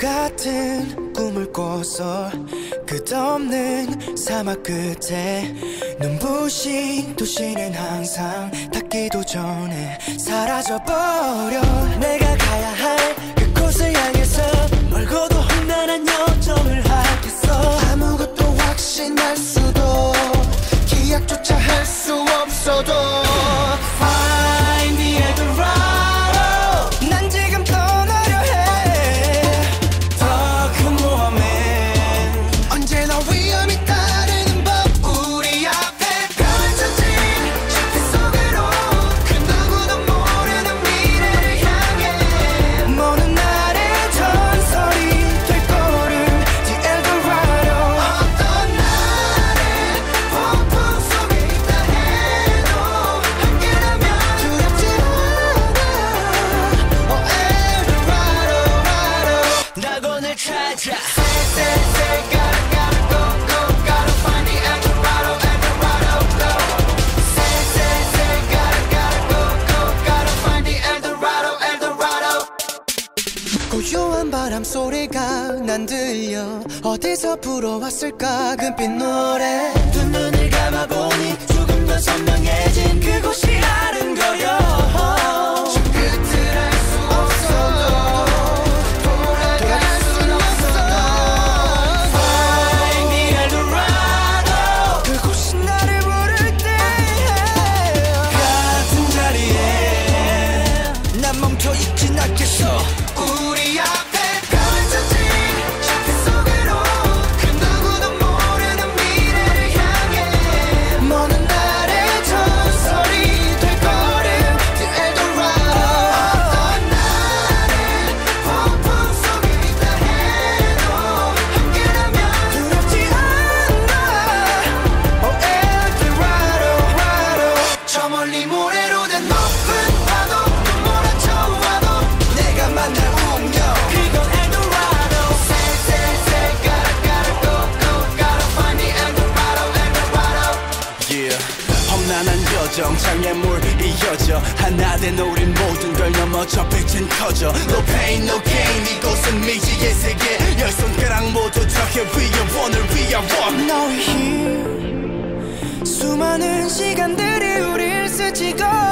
똑같은 꿈을 꿔서 끝없는 사막 끝에 눈부신 도시는 항상 닿기도 전에 사라져버려. 내가 가야 할 그곳을 향해서 멀고도 험난한 여정을 하겠어. 아무것도 확신할 수도 기약조차 할 수 없어도 고요한 바람 소리가 난 들려. 어디서 불어왔을까? 금빛 노래. 두 눈을 감아보니 조금 더 선명해진 그곳이 아 장애물 이어져. 하나 된 우린 모든 걸 넘어 저 빛은 커져. No pain no gain. 이곳은 미지의 세계. 열 손가락 모두 저게 위에 원을 위한 원 너의 힘 수많은 시간들 이 우릴 스치고